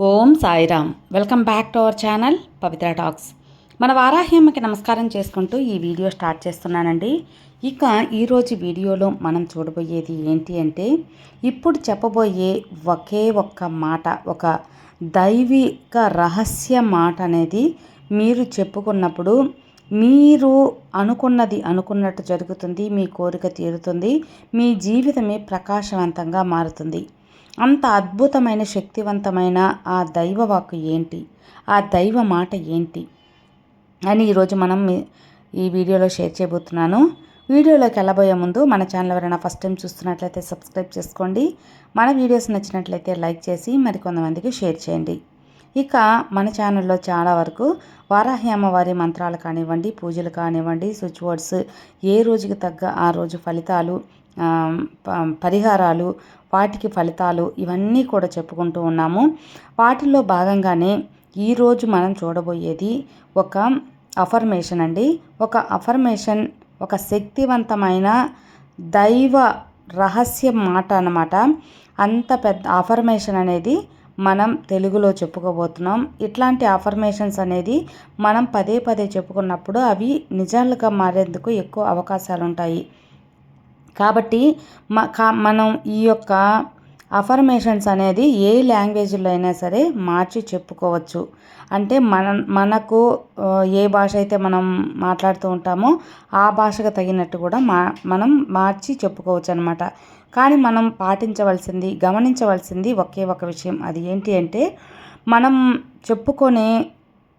Om Sairam. Welcome back to our channel Pavitra talks. మన వారాహ్యమ్మకి నమస్కారం చేసుకుంటూ ఈ వీడియో స్టార్ట్ చేస్తున్నానండి. ఇక ఈరోజు వీడియోలో మనం చూడబోయేది ఏంటి అంటే ఇప్పుడు చెప్పబోయే ఒకే ఒక్క మాట ఒక దైవిక రహస్య మాట అనేది మీరు చెప్పుకున్నప్పుడు మీరు అనుకున్నది అనుకున్నట్టు జరుగుతుంది మీ కోరిక తీరుతుంది మీ జీవితమే ప్రకాశవంతంగా మారుతుంది. అంత అద్భుతమైన శక్తివంతమైన ఆ దైవ వాక్కు ఏంటి? ఆ దైవ మాట ఏంటి? అని ఈరోజు మనం ఈ వీడియోలో షేర్ చేయబోతున్నాను. వీడియోలోకి వెళ్ళబోయే ముందు మన ఛానల్ ఎవరైనా ఫస్ట్ టైం చూస్తున్నట్లయితే సబ్స్క్రైబ్ చేసుకోండి. మన వీడియోస్ నచ్చినట్లయితే లైక్ చేసి మరికొంతమందికి షేర్ చేయండి. ఇక మన ఛానల్లో చాలా వరకు వారాహ్యామవారి మంత్రాలు కానివ్వండి పూజలు కానివ్వండి స్విచ్ వర్డ్స్ ఏ రోజుకి తగ్గ ఆ రోజు ఫలితాలు పరిహారాలు వాటికి ఫలితాలు ఇవన్నీ కూడా చెప్పుకుంటూ ఉన్నాము. వాటిల్లో భాగంగానే ఈరోజు మనం చూడబోయేది ఒక అఫర్మేషన్ అండి. ఒక అఫర్మేషన్ ఒక శక్తివంతమైన దైవ రహస్య మాట అన్నమాట. అంత పెద్ద అఫర్మేషన్ అనేది మనం తెలుగులో చెప్పుకోబోతున్నాం. ఇట్లాంటి అఫర్మేషన్స్ అనేది మనం పదే పదే చెప్పుకున్నప్పుడు అవి నిజాలుగా మారేందుకు ఎక్కువ అవకాశాలు ఉంటాయి కాబట్టి మనం ఈ యొక్క అఫర్మేషన్స్ అనేది ఏ లాంగ్వేజ్లో అయినా సరే మార్చి చెప్పుకోవచ్చు. అంటే మన మనకు ఏ భాష అయితే మనం మాట్లాడుతూ ఉంటామో ఆ భాషకు తగినట్టు కూడా మా మనం మార్చి చెప్పుకోవచ్చు అనమాట కానీ మనం పాటించవలసింది గమనించవలసింది ఒకే ఒక విషయం. అది ఏంటి అంటే మనం చెప్పుకొనే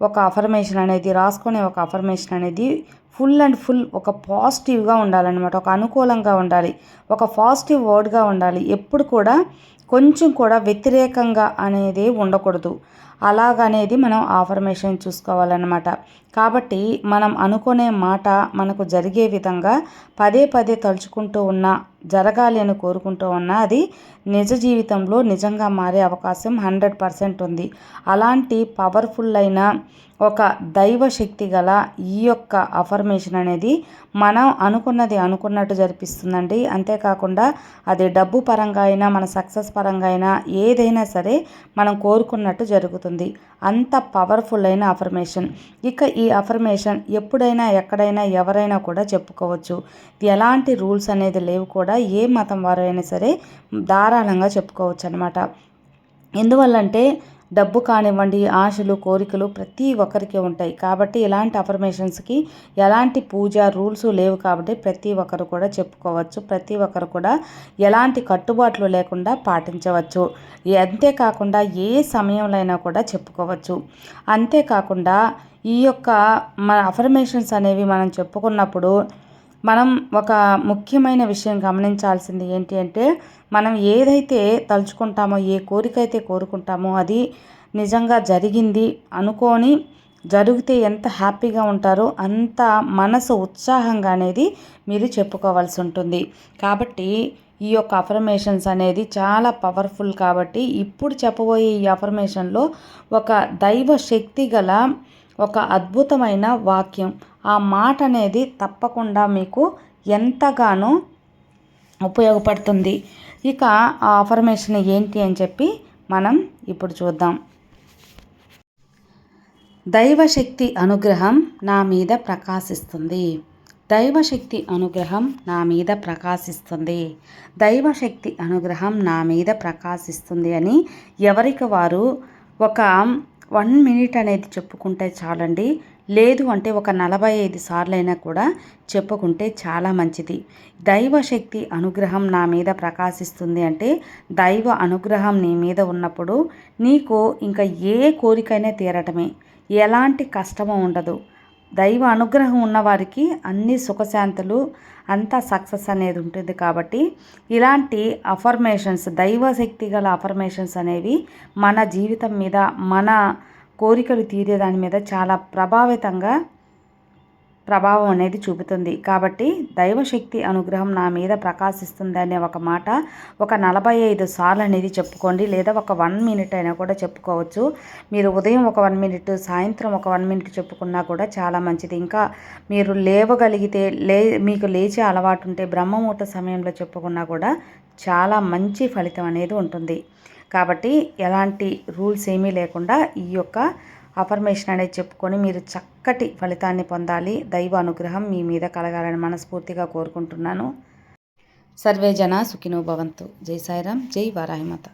ఒక అఫర్మేషన్ అనేది రాసుకునే ఒక అఫర్మేషన్ అనేది ఫుల్ అండ్ ఫుల్ ఒక పాజిటివ్గా ఉండాలన్నమాట. ఒక అనుకూలంగా ఉండాలి. ఒక పాజిటివ్ వర్డ్గా ఉండాలి. ఎప్పుడు కూడా కొంచెం కూడా వ్యతిరేకంగా అనేది ఉండకూడదు. అలాగనేది మనం ఆఫర్మేషన్ చూసుకోవాలన్నమాట. కాబట్టి మనం అనుకునే మాట మనకు జరిగే విధంగా పదే పదే తలుచుకుంటూ ఉన్నా జరగాలి అని కోరుకుంటూ ఉన్నా అది నిజ జీవితంలో నిజంగా మారే అవకాశం హండ్రెడ్ పర్సెంట్ ఉంది. అలాంటి పవర్ఫుల్ అయిన ఒక దైవ శక్తి గల ఈ యొక్క అఫర్మేషన్ అనేది మనం అనుకున్నది అనుకున్నట్టు జరిపిస్తుందండి. అంతేకాకుండా అది డబ్బు పరంగా అయినా మన సక్సెస్ పరంగా అయినా ఏదైనా సరే మనం కోరుకున్నట్టు జరుగుతుంది. అంత పవర్ఫుల్ అయిన అఫర్మేషన్. ఇక ఈ అఫర్మేషన్ ఎప్పుడైనా ఎక్కడైనా ఎవరైనా కూడా చెప్పుకోవచ్చు. ఎలాంటి రూల్స్ అనేది లేవు కూడా ఏ మతం వారు అయినా సరే ధారాళంగా చెప్పుకోవచ్చు అనమాట ఎందువల్లంటే డబ్బు కానివ్వండి ఆశలు కోరికలు ప్రతి ఒక్కరికి ఉంటాయి. కాబట్టి ఇలాంటి అఫర్మేషన్స్కి ఎలాంటి పూజ రూల్స్ లేవు కాబట్టి ప్రతి ఒక్కరు కూడా చెప్పుకోవచ్చు. ప్రతి ఒక్కరు కూడా ఎలాంటి కట్టుబాట్లు లేకుండా పాటించవచ్చు. అంతేకాకుండా ఏ సమయంలో అయినా కూడా చెప్పుకోవచ్చు. అంతేకాకుండా ఈ యొక్క మన అఫర్మేషన్స్ అనేవి మనం చెప్పుకున్నప్పుడు మనం ఒక ముఖ్యమైన విషయం గమనించాల్సింది ఏంటి అంటే మనం ఏదైతే తలుచుకుంటామో ఏ కోరిక అయితే కోరుకుంటామో అది నిజంగా జరిగింది అనుకొని జరిగితే ఎంత హ్యాపీగా ఉంటారో అంత మనసు ఉత్సాహంగా అనేది మీరు చెప్పుకోవాల్సి ఉంటుంది. కాబట్టి ఈ యొక్క అఫర్మేషన్స్ అనేది చాలా పవర్ఫుల్ కాబట్టి ఇప్పుడు చెప్పబోయే ఈ అఫర్మేషన్లో ఒక దైవ శక్తి గల ఒక అద్భుతమైన వాక్యం. ఆ మాట అనేది తప్పకుండా మీకు ఎంతగానో ఉపయోగపడుతుంది. ఇక ఆ అఫర్మేషన్ ఏంటి అని చెప్పి మనం ఇప్పుడు చూద్దాం. దైవశక్తి అనుగ్రహం నా మీద ప్రకాశిస్తుంది. దైవశక్తి అనుగ్రహం నా మీద ప్రకాశిస్తుంది. దైవశక్తి అనుగ్రహం నా మీద ప్రకాశిస్తుంది అని ఎవరికి వారు ఒక వన్ మినిట్ అనేది చెప్పుకుంటే చాలండి. లేదు అంటే ఒక నలభై ఐదు సార్లైనా కూడా చెప్పుకుంటే చాలా మంచిది. దైవశక్తి అనుగ్రహం నా మీద ప్రకాశిస్తుంది అంటే దైవ అనుగ్రహం నీ మీద ఉన్నప్పుడు నీకు ఇంకా ఏ కోరికైనా తీరటమే. ఎలాంటి కష్టము ఉండదు. దైవ అనుగ్రహం ఉన్నవారికి అన్ని సుఖశాంతులు అంతా సక్సెస్ అనేది ఉంటుంది కాబట్టి ఇలాంటి అఫర్మేషన్స్ దైవశక్తి గల అఫర్మేషన్స్ అనేవి మన జీవితం మీద మన కోరికలు తీరే దాని మీద చాలా ప్రభావితంగా ప్రభావం అనేది చూపుతుంది. కాబట్టి దైవశక్తి అనుగ్రహం నా మీద ప్రకాశిస్తుంది అనే ఒక మాట ఒక నలభై ఐదు సార్లు అనేది చెప్పుకోండి. లేదా ఒక వన్ మినిట్ అయినా కూడా చెప్పుకోవచ్చు. మీరు ఉదయం ఒక వన్ మినిట్ సాయంత్రం ఒక వన్ మినిట్ చెప్పుకున్నా కూడా చాలా మంచిది. ఇంకా మీరు లేవగలిగితే లే మీకు లేచే అలవాటు ఉంటే బ్రహ్మముహూర్త సమయంలో చెప్పుకున్నా కూడా చాలా మంచి ఫలితం అనేది ఉంటుంది. కాబట్టి ఎలాంటి రూల్స్ ఏమీ లేకుండా ఈ యొక్క అఫర్మేషన్ అనేది చెప్పుకొని మీరు చక్కటి ఫలితాన్ని పొందాలి. దైవ అనుగ్రహం మీ మీద కలగాలని మనస్ఫూర్తిగా కోరుకుంటున్నాను. సర్వే జన సుఖినో భవంతు. జై సాయిరామ్. జై వారాహిమాత